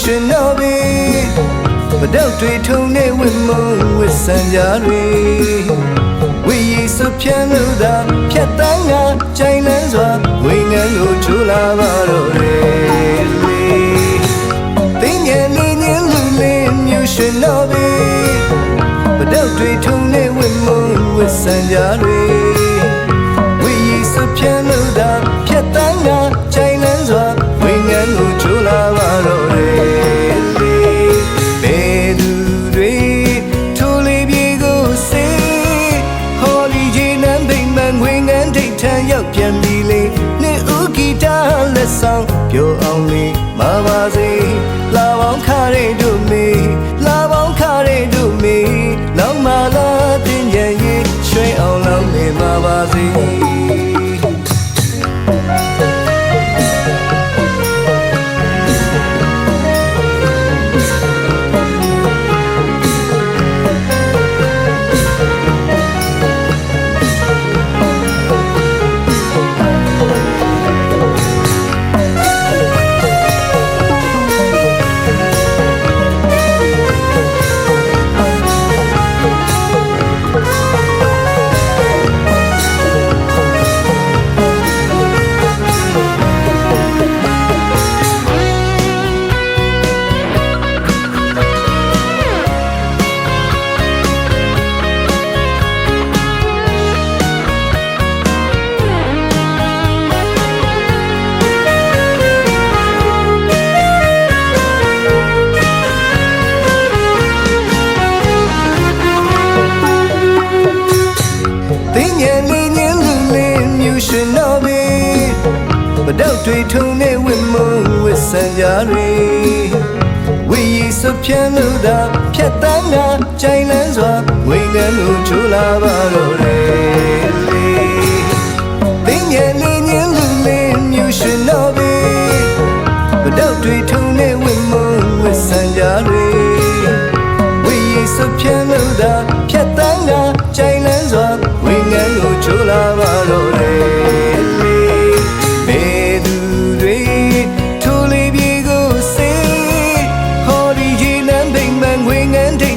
ရွှင်တော်ပြီမတော့တွေထုံနေဝင်းမုံဝစ်စံကြတွေဝီရီစပြန်းလို့သာဖြတ်တန်းကကြိုင်လန်းစွာဝိငန်းကိုချိုးလာပါတော့တယ်တင်းငယ်လေးညင်းလူလေးမြူရွှင်တော်ပြီမတော့တွေထုံနေဝင်းမုံဝစ်စံကြတွေ တာလက်ဆောင်ပြောအောင်လေးမပါစေလာပေါင်းခါရဲတို့မေလာပေါင်းခါရဲတို့မေနောက်မှလာတင်ကြရင်ရွှေအောင်လောင်းနေမှာပါစေ ရှင်တော်ပြီမတော့တွေထုံနေဝင်းမုံဝစ်စံကြတွေဝီရီစပြန်းလို့သာဖြတ်တန်းကကြိုင်လန်းစွာဝိငန်းကိုချိုးလာပါတော့တယ်တင်းငယ်လေးညင်းလူလေးမြူရှင်တော်ပြီမတော့တွေထုံနေဝင်းမုံဝစ်စံကြတွေဝီရီစပြန်းလို့သာဖြတ်တန်းကကြိုင်လန်းစွာဝိငန်းကိုချိုးလာပါတော့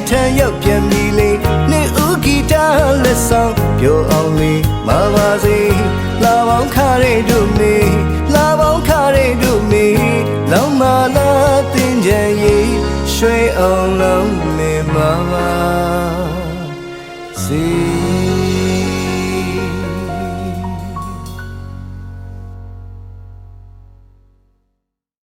ထန်ရောက်ပြန်ပြီလေနေဦးဂီတာလက်ဆောင်ပြောအောင်လေးမပါစေလာပေါင်းခါရဲတို့မေလာပေါင်းခါရဲတို့မေလောင်းမလာတင်ကြရဲ့ရွှေအောင်လုံးနေမှာပါစီ